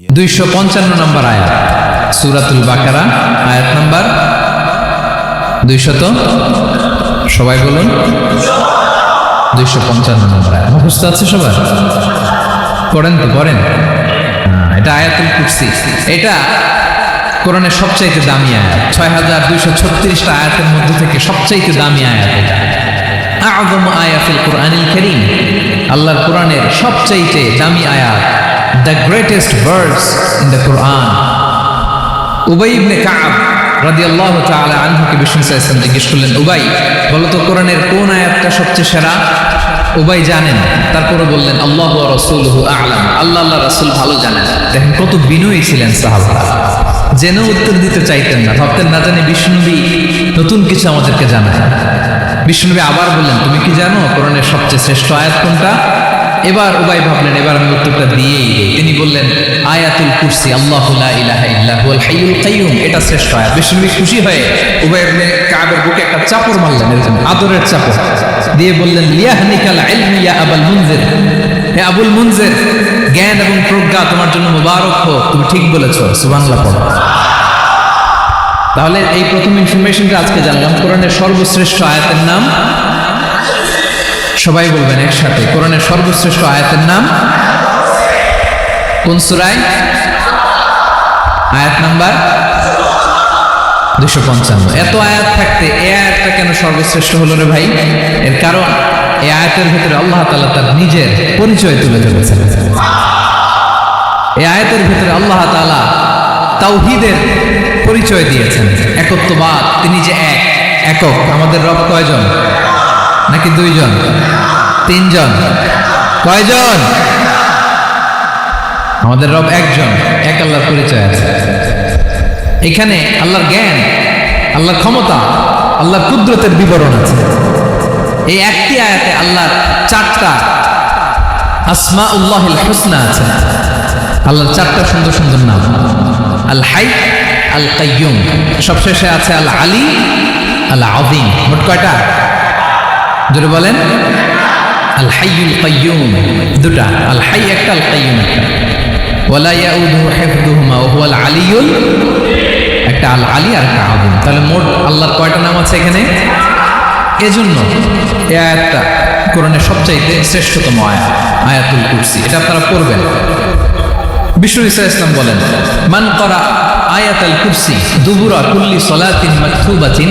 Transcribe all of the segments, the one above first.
দুইশো পঞ্চান্ন নম্বর আয়াত। সুরাতুল বাকারা আয়াত নাম্বার দুইশত। সবাই বলুন। দুইশো পঞ্চান্ন নম্বর আয়াত। মুখস্থ আছে সবার? পড়েন তো পড়েন। হ্যাঁ, এটা আয়াতুল কুরসি। এটা কোরআনের সবচাইতে দামি আয়াত। ছয় হাজার দুইশো ছত্রিশটা আয়াতের মধ্যে থেকে সবচাইতে দামি আয়াত এটা। আযম আয়াতুল কোরআনিল করিম। আল্লাহর কোরআনের সবচাইতে দামি আয়াত the greatest verse in the Quran উবাই ইবনে কাব রাদিয়াল্লাহু তাআলা আনহুকে বিষ্ণু সাল্লাল্লাহু জিজ্ঞেস করলেন, উবাই, বলো তো কোরআনের কোন আয়াতটা সবচেয়ে সেরা? উবাই জানেন, তারপরে বললেন, আল্লাহ ওয়া রাসূলুহু আ'লাম। আল্লাহ আল্লাহ রাসূল ভালো জানেন। দেখেন কত বিনয়ী ছিলেন সাহাবারা। জেনে উত্তর দিতে চাইতেন না। ভাবতেন না জানি বিষ্ণুবী নতুন কিছু আমাদেরকে জানায়। বিষ্ণুনবী আবার বললেন, তুমি কি জানো কোরআনের সবচেয়ে শ্রেষ্ঠ আয়াত কোনটা? এবার উবাই ভাবলেন, এবার আমি উত্তরটা দিয়েই দিই। তিনি বললেন, আয়াতুল কুরসি, আল্লাহ লা ইলাহা ইল্লাহুল হাইয়ুল কাইয়ুম। এটা শ্রেষ্ঠ আয়াত। বিষ্ণুনবী খুশি হয়ে উবাই ইবনে কাবের বুকে একটা চাপড় মারলেন এরকম আদরের চাপড়। দিয়ে বললেন, লিয়াহনিকাল ইলমি ইয়া আবুল মুনজির। হে আবুল মুনজির, জ্ঞান এবং প্রজ্ঞা তোমার জন্য মুবারক হোক, তুমি ঠিক বলেছ, সুবহানাল্লাহ পড়ো। তাহলে এই প্রথম ইনফরমেশনটা আজকে জানলাম। কোরআনের সর্বশ্রেষ্ঠ আয়াতের নাম সবাই বলবেন একসাথে। কোরআনের সর্বশ্রেষ্ঠ আয়াতের নাম? কোন সুরায়? আয়াত নাম্বার? দুশো পঞ্চান্ন। এত আয়াত থাকতে এ আয়াতটা কেন সর্বশ্রেষ্ঠ হলো রে ভাই? এর কারণ এই আয়াতের ভিতরে আল্লাহ তাআলা তার নিজের পরিচয় তুলে ধরেছেন। এই আয়াতের ভিতরে আল্লাহ তাআলা তাওহিদের পরিচয় দিয়েছেন। একত্ববাদ, তিনি যে এক, একক। আমাদের রব কয়জন? নাকি দুইজন? তিনজন। কয়জন? আমাদের রব একজন, এক আল্লাহর পরিচয় আছে। এখানে আল্লাহর জ্ঞান, আল্লাহর ক্ষমতা, আল্লাহর কুদরতের বিবরণ আছে। এই একটি আয়াতে আল্লাহর চারটা আসমা উল্লাহিল হুসনা আছে। আল্লাহর চারটা সুন্দর সুন্দর নাম। আল হাই, আল কাইয়ুম, সবশেষে আছে আল আলী, আল আদিম মোট কয়টা? জোরে বলেন। আল হাইয়ুল কাইয়ুম। দুটা। আল হাই একটা, আল কাইয়ুম একটা। ওয়ালা ইয়াউদুহু হিফযুহুমা ওয়া হুয়াল আলিয়ুল। একটা আল আলী আর একটা আদিম তাহলে মোট আল্লাহর কয়টা নাম আছে এখানে? এজন্য এই আয়াতটা কোরআনের সবচাইতে শ্রেষ্ঠতম আয়াত, আয়াতুল কুরসি। এটা আপনারা পড়বেন। বিষ্ণু ইসা ইসলাম বলেন, মান করা আয়াত আল কুরসি দুবুরা কুল্লি সলাতিন মাকতুবাতিন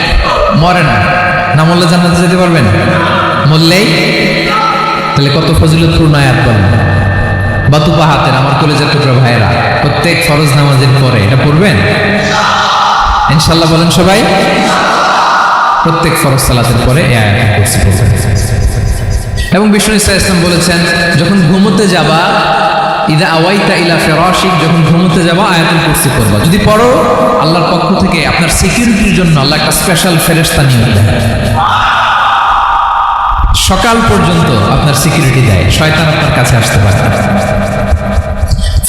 মরে না। না মরলে জান্নাতে যেতে পারবেন? মরলেই তাহলে কত ফজিলতপূর্ণ আয়াত বলেন। বাতুপা হাতের আমার কলেজের টুকরা ভাইয়েরা, প্রত্যেক ফরজ নামাজের পরে এটা পড়বেন? ইনশাল্লাহ বলেন সবাই। প্রত্যেক ফরজ সালাতের পরে কুরসি পড়বেন। এবং বিষ্ণু ইসা ইসলাম বলেছেন, যখন ঘুমোতে যাবা ইদা আওয়াইতা ইলা ফেরাশিক যখন ঘুমোতে আয়াতুল কুরসি যদি পড়ো, আল্লাহর পক্ষ থেকে আপনার সিকিউরিটির জন্য আল্লাহ একটা স্পেশাল দেয়। সকাল পর্যন্ত আপনার সিকিউরিটি দেয়। শয়তান আপনার কাছে আসতে পারে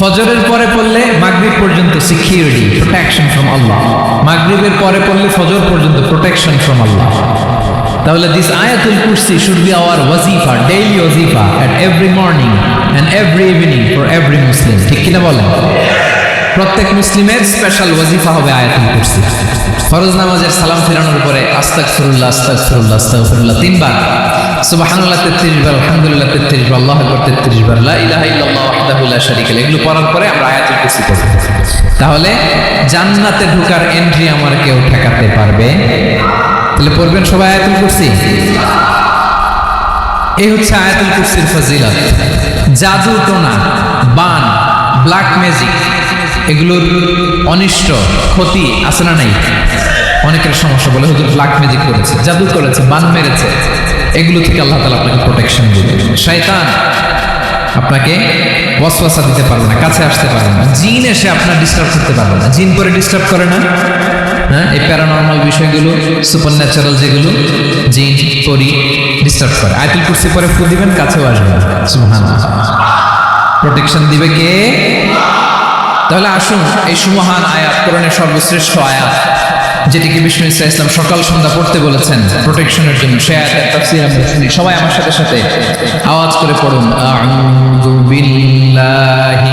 ফজরের পরে পড়লে মাগরিব পর্যন্ত সিকিউরিটি প্রোটেকশন ফ্রম আল্লাহ মাগরিবের পরে পড়লে ফজর পর্যন্ত প্রোটেকশন ফ্রম আল্লাহ তাহলে দিস আয়াতুল কুরসি শুড বি আওয়ার ওয়াজিফা daily ওয়াজিফা at every morning and every evening for every Muslim ঠিক কিনা বলেন? প্রত্যেক মুসলিমের স্পেশাল ওয়াজিফা হবে আয়াতুল কুরসি ফরজ নামাজের সালাম ফেরানোর পরে আস্তাক ফিরুল্লাহ আস্তাক ফিরুল্লাহ আস্তাক ফিরুল্লাহ তিনবার। সুবহানাল্লাহ তেত্রিশ বার, আলহামদুলিল্লাহ তেত্রিশ বার, আল্লাহ আকবার তেত্রিশ বার, লা ইলাহা ইল্লাল্লাহ ওয়াহদাহু লা শারীকা এগুলো পড়ার পরে আমরা আয়াতুল কুরসি পড়ব। তাহলে জান্নাতে ঢোকার এন্ট্রি আমার কেউ ঠেকাতে পারবে? তাহলে পড়বেন সবাই আয়াতুল কুরসি? এই হচ্ছে আয়াতুল কুরসির ফজিলত। জাদু টোনা, বান ব্ল্যাক ম্যাজিক এগুলোর অনিষ্ট, ক্ষতি আছে না নাই? অনেকের সমস্যা বলে হুজুর ব্ল্যাক ম্যাজিক করেছে, জাদু করেছে, বান মেরেছে। এগুলো থেকে আল্লাহ তালা আপনাকে প্রোটেকশন দিবে শয়তান আপনাকে ওয়াসওয়াসা দিতে পারবে না, কাছে আসতে পারবে না। জিন এসে আপনার ডিস্টার্ব করতে পারবে না। জিন পরে ডিস্টার্ব করে না। হ্যাঁ এই প্যারানর্মাল বিষয়গুলো সুপার ন্যাচারাল যেগুলো, জিন পরি ডিস্টার্ব করে। আয়তুল কুরসি পরে ফু দিবেন, কাছেও আসবে না। সুবহানাল্লাহ। প্রোটেকশন দিবে কে? তাহলে আসুন, এই সুমহান আয়াত, কোরআনের সর্বশ্রেষ্ঠ আয়াত। যেটিকে বিষ্ণু ইসা ইসলাম সকাল সন্ধ্যা পড়তে বলেছেন প্রোটেকশনের জন্য। সে সবাই আমার সাথে সাথে আওয়াজ করে পড়ুন। আউযু বিল্লাহি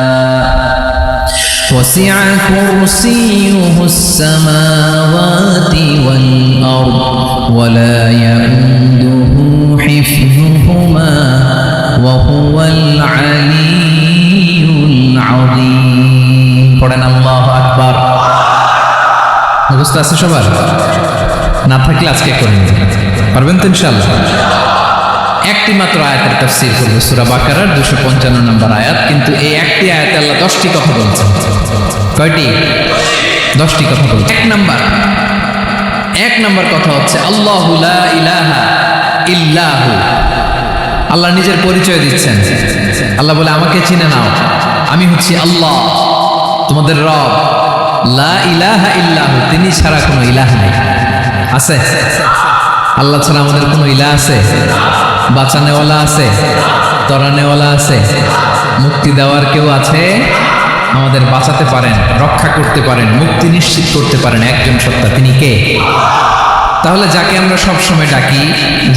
وسع كرسيه السماوات والأرض ولا يئوده حفظهما وهو العلي العظيم পড়েন আল্লাহ আকবার মুখস্থ আছে সবার না থাকলে আজকে করে নিন পারবেন তো ইনশাল্লাহ একটি মাত্র আয়াতের তাফসীর করব সূরা বাকারার 255 নম্বর আয়াত, কিন্তু এই একটি আয়াতে আল্লাহ 10টি কথা বলছেন। কয়টি? 10টি কথা বলছেন। এক নাম্বার। এক নাম্বার কথা হচ্ছে, আল্লাহ ইলাহা ইল্লাহু। আল্লাহ নিজের পরিচয় দিচ্ছেন। আল্লাহ বলে, আমাকে চিনে নাও। আমি হচ্ছি আল্লাহ, তোমাদের রব। লা ইলাহা ইল্লাহু, তিনি ছাড়া কোনো ইলাহ নেই। আছে? আল্লাহ ছাড়া আমাদের কোনো ইলাহ আছে? বাঁচানেওয়ালা আছে তরানেওয়ালা আছে, মুক্তি দেওয়ার কেউ আছে? আমাদের বাঁচাতে পারেন, রক্ষা করতে পারেন, মুক্তি নিশ্চিত করতে পারেন একজন সত্তা। তিনি কে? তাহলে যাকে আমরা সব সময় ডাকি,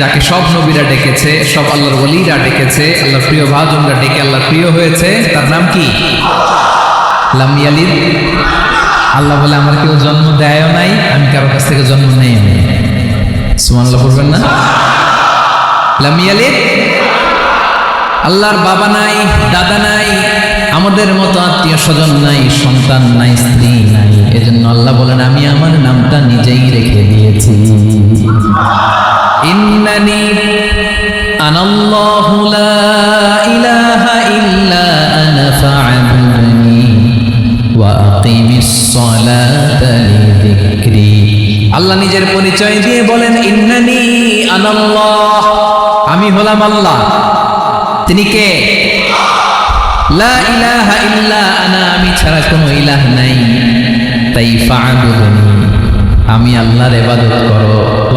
যাকে সব নবীরা ডেকেছে, সব আল্লাহর ওলিরা ডেকেছে, আল্লাহর প্রিয় ভাজনরা ডেকে আল্লাহ প্রিয় হয়েছে, তার নাম কি? লাম ইয়ালিদ। আল্লাহ বলে, আমার কেউ জন্ম দেয়ও নাই, আমি কারও কাছ থেকে জন্ম নেই সুমানাল্লাহ বলবেন না? লাম ইয়ালিদ? আল্লাহর বাবা নাই, দাদা নাই, আমাদের মতো আত্মীয় স্বজন নাই, সন্তান নাই, স্ত্রী নাই। এজন্য আল্লাহ বলেন, আমি আমার নামটা নিজেই রেখে দিয়েছি। ইন্নানি আনাল্লাহু লা ইলাহা ইল্লা আনা ওয়া আকিমিস সালাতা আল্লাহ নিজের পরিচয় দিয়ে বলেন, ইন্নানি আনাল্লাহ আমি হলাম আল্লাহ। তিনি কে? আনা, আমি ছাড়া কোনো ইলাহ নাই। তাই আমি আল্লাহর ইবাদত করো।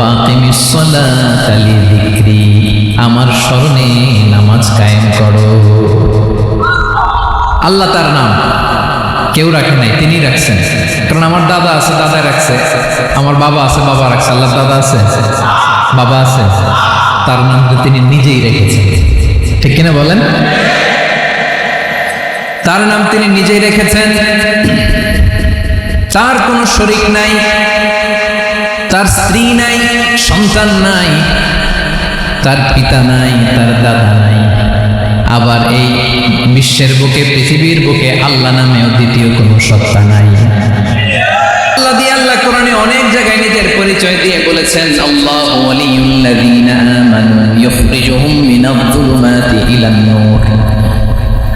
আমার স্মরণে নামাজ কায়েম করো। আল্লাহ তার নাম কেউ রাখে নাই, তিনি রাখছেন। কারণ আমার দাদা আছে দাদা রাখছে। আমার বাবা আছে, বাবা রাখছে। আল্লাহ দাদা আছে? বাবা আছে। তার নাম তো তিনি নিজেই রেখেছেন। ঠিক কিনা বলেন? তার নাম তিনি নিজেই রেখেছেন। তার কোনো শরিক নাই, তার স্ত্রী নাই, সন্তান নাই, তার পিতা নাই, তার দাদা নাই। আবার এই বিশ্বের বুকে, পৃথিবীর বুকে আল্লাহ নামেও দ্বিতীয় কোনো সত্তা নাই। অনেক জায়গায় নিজের পরিচয় দিয়ে বলেছেন, আল্লাহ ওয়ালিউল্লাযীনা আমানু মিনায-যুলুমাতি ইলান-নূর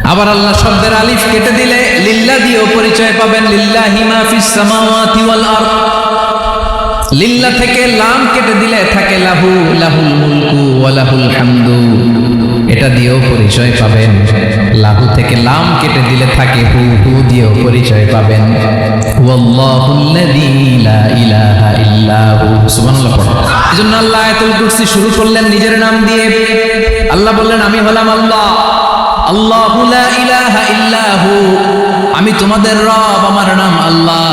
আবার আল্লাহ শব্দের আলিফ কেটে দিলে, লিল্লা দিয়েও পরিচয় পাবেন, লিল্লাহি মা ফিস সামাওয়াতি ওয়াল আরদ। লিল্লা থেকে লাম কেটে দিলে থাকে, লাহু, লাহুল মুলকু ওয়া লাহুল হামদু। এটা দিয়েও পরিচয় পাবেন। লাহু থেকে লাম কেটে দিলে থাকে হু হু দিয়েও পরিচয় পাবেন। শুরু করলেন নিজের নাম দিয়ে। আল্লাহ বললেন, আমি হলাম আল্লাহ। আমি তোমাদের রব, আমার নাম আল্লাহ।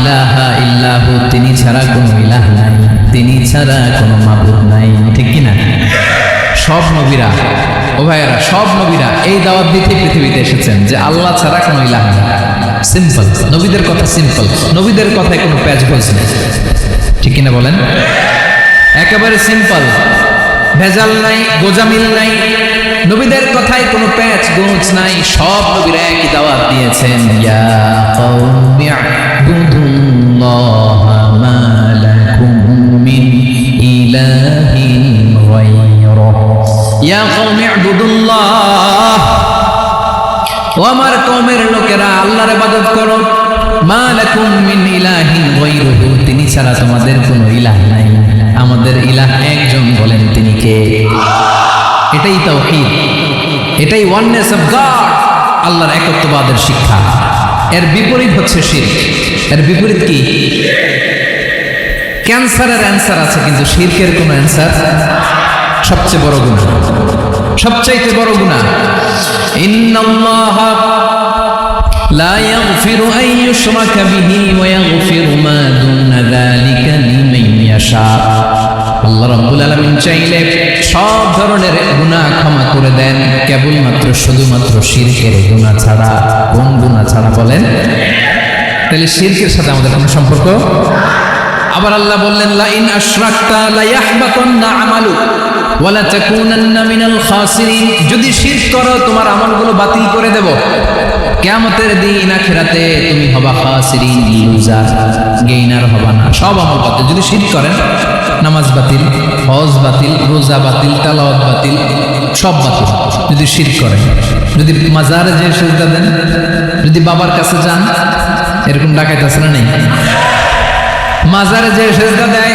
ইলাহা ইল্লাহু, তিনি ছাড়া কোনো ইলাহ নাই। তিনি ছাড়া কোনো মাবুদ নাই। ঠিক কি না সব নবীরা, ও ভাইয়েরা, সব নবীরা এই দাওয়াত দিতে পৃথিবীতে এসেছেন যে আল্লাহ ছাড়া কোনো ইলাহ সিম্পল নবীদের কথা সিম্পল নবীদের কথায় কোনো প্যাচ বলছে ঠিক কিনা বলেন? একেবারে সিম্পল ভেজাল নাই, গোজামিল নাই, নবীদের কথায় কোনো প্যাচ গোছ নাই, সব নবীরা একই দাওয়াত দিয়েছেন। ইয়া কওমি আ'বুদুল্লাহা মা লাকুম মিন ইলাহিন গায়রুহু ইয়া ও আমার কওমের লোকেরা, আল্লাহর ইবাদত করো। মা লাকুম মিন ইলাহিন গায়রুহু, তিনি ছাড়া তোমাদের কোনো ইলাহ নাই। আমাদের ইলাহ একজন বলেন তিনি কে? এটাই তাওহীদ। এটাই ওয়াননেস অফ গড আল্লাহর একত্ববাদের শিক্ষা। এর বিপরীত হচ্ছে শিরক এর বিপরীত কি? ক্যান্সারের অ্যান্সার আছে, কিন্তু শিরকের কোনো অ্যান্সার সবচেয়ে বড় গুণা সবচাইতে বড় গুণা ইন্নাল্লাহ لا يغفر أن يشرك به ويغفر ما دون ذلك لمن يشاء আল্লাহ রাব্বুল আলামিন চাইলে সব ধরনের গুনাহ ক্ষমা করে দেন কেবলমাত্র শুধুমাত্র শিরকের গুনাহ ছাড়া কোন গুনাহ ছাড়া বলেন তাহলে শিরকের সাথে আমাদের কোনো সম্পর্ক আবার আল্লাহ বললেন লা ইন আশরাকতা লা ইয়াহবাতান্না আমালুক ওয়ালা তাকুনান্না মিনাল খাসিরিন, যদি শিরক করো, তোমার আমলগুলো বাতিল করে দেব। কিয়ামতের দিন আখিরাতে তুমি হবা খাসিরিন লুজার গেইনার হবা না। সব আমল বাতিল। যদি শিরক করেন, নামাজ বাতিল, হজ বাতিল, রোজা বাতিল, তালাওয়াত বাতিল, সব বাতিল। যদি শিরক করেন, যদি মাজারে যে সেজদা দেন, যদি বাবার কাছে যান, এরকম ডাকাইতে আছে না নেই? মাজারে যে সেজদা দেয়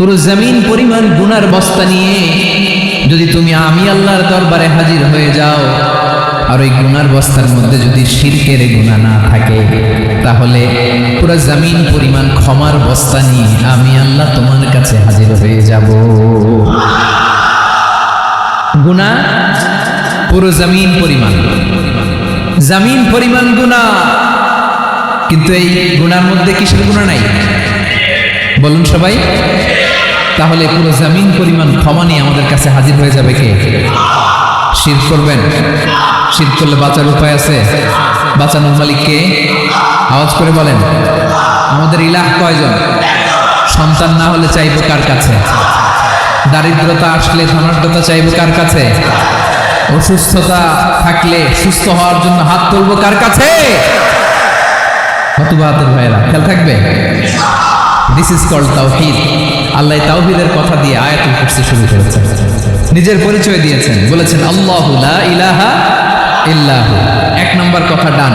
পুরো জমিন পরিমাণ গুনার বস্তা নিয়ে যদি তুমি আমি আল্লাহর দরবারে হাজির হয়ে যাও, আর ওই গুনার বস্তার মধ্যে যদি শিরকের গুণা না থাকে, তাহলে পুরো জমিন পরিমাণ ক্ষমার বস্তা নিয়ে আমি আল্লাহ তোমার কাছে হাজির হয়ে যাব। গুণা পুরো জমিন পরিমাণ। জমিন পরিমাণ গুণা কিন্তু এই গুণার মধ্যে কিসের গুণা নাই? বলুন সবাই। তাহলে পুরো জামিন পরিমাণ ক্ষমা নিয়ে আমাদের কাছে হাজির হয়ে যাবে কে? শির করবেন? শির করলে বাঁচার উপায় আছে? বাঁচানোর মালিক কে? আওয়াজ করে বলেন, আমাদের ইলাহ কয়জন? সন্তান না হলে চাইব কার কাছে? দারিদ্রতা আসলে ধনাঢ্যতা চাইব কার কাছে? অসুস্থতা থাকলে সুস্থ হওয়ার জন্য হাত তুলবো কার কাছে? হতবাতের ভাইয়েরা, খেয়াল থাকবে? দিস ইজ কল তাওহিদ আল্লাহ তাওহিদের কথা দিয়ে আয়াতুল করতে শুরু করেছেন। নিজের পরিচয় দিয়েছেন। বলেছেন, আল্লাহ ইলাহা ইল্লাহু। এক নম্বর কথা ডান।